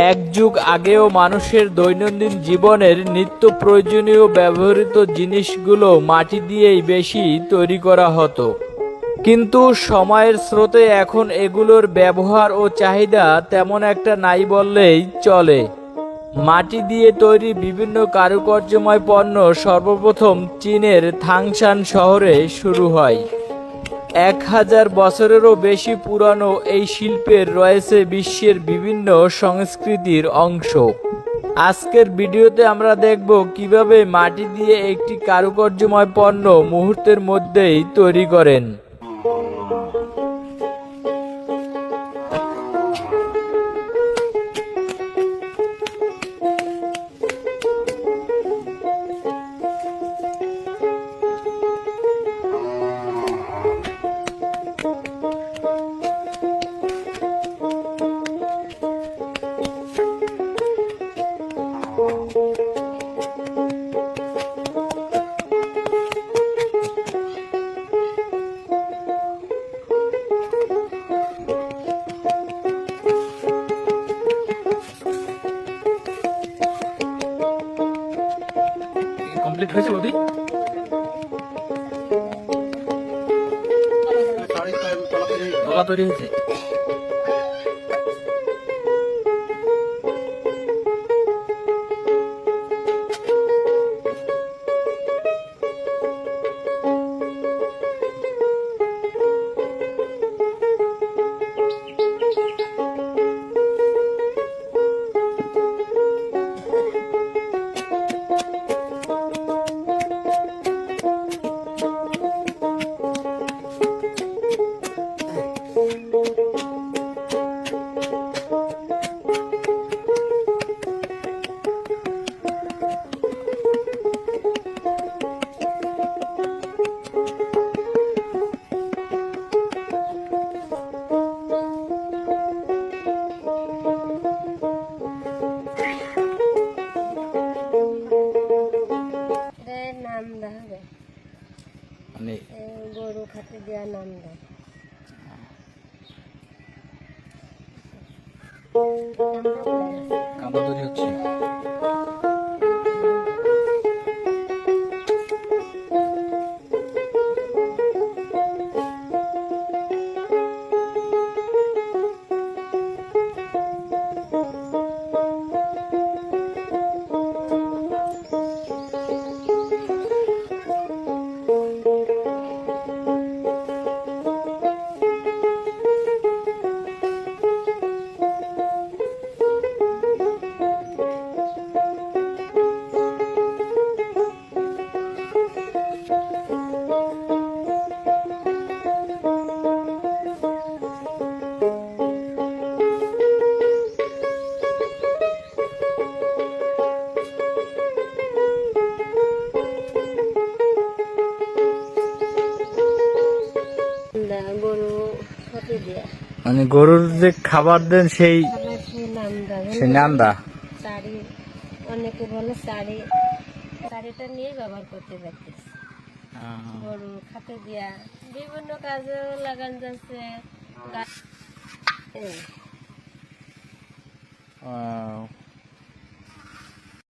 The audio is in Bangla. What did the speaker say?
এক যুগ আগেও মানুষের দৈনন্দিন জীবনের নিত্য প্রয়োজনীয় ব্যবহৃত জিনিসগুলো মাটি দিয়েই বেশি তৈরি করা হতো। কিন্তু সময়ের স্রোতে এখন এগুলোর ব্যবহার ও চাহিদা তেমন একটা নাই বললেই চলে। মাটি দিয়ে তৈরি বিভিন্ন কারুকার্যময় পণ্য সর্বপ্রথম চীনের থাংশান শহরে শুরু হয়। এক হাজার বছরেরও বেশি পুরানো এই শিল্পের রয়েছে বিশ্বের বিভিন্ন সংস্কৃতির অংশ। আজকের ভিডিওতে আমরা দেখব কীভাবে মাটি দিয়ে একটি কারুকার্যময় পণ্য মুহূর্তের মধ্যেই তৈরি করেন। কমপ্লিট হয়েছে বৌদি গলা তৈরি হয়েছে গরু খাতে দেওয়া নাম দেয়। মানে গরুর যে খাবার দেন সেই সেই শাড়ি অনেকে বলে শাড়ি। শাড়িটা নিয়ে ব্যবহার করতে পারছি গরু খাতে দিয়া বিভিন্ন কাজে লাগান যাচ্ছে। আহ,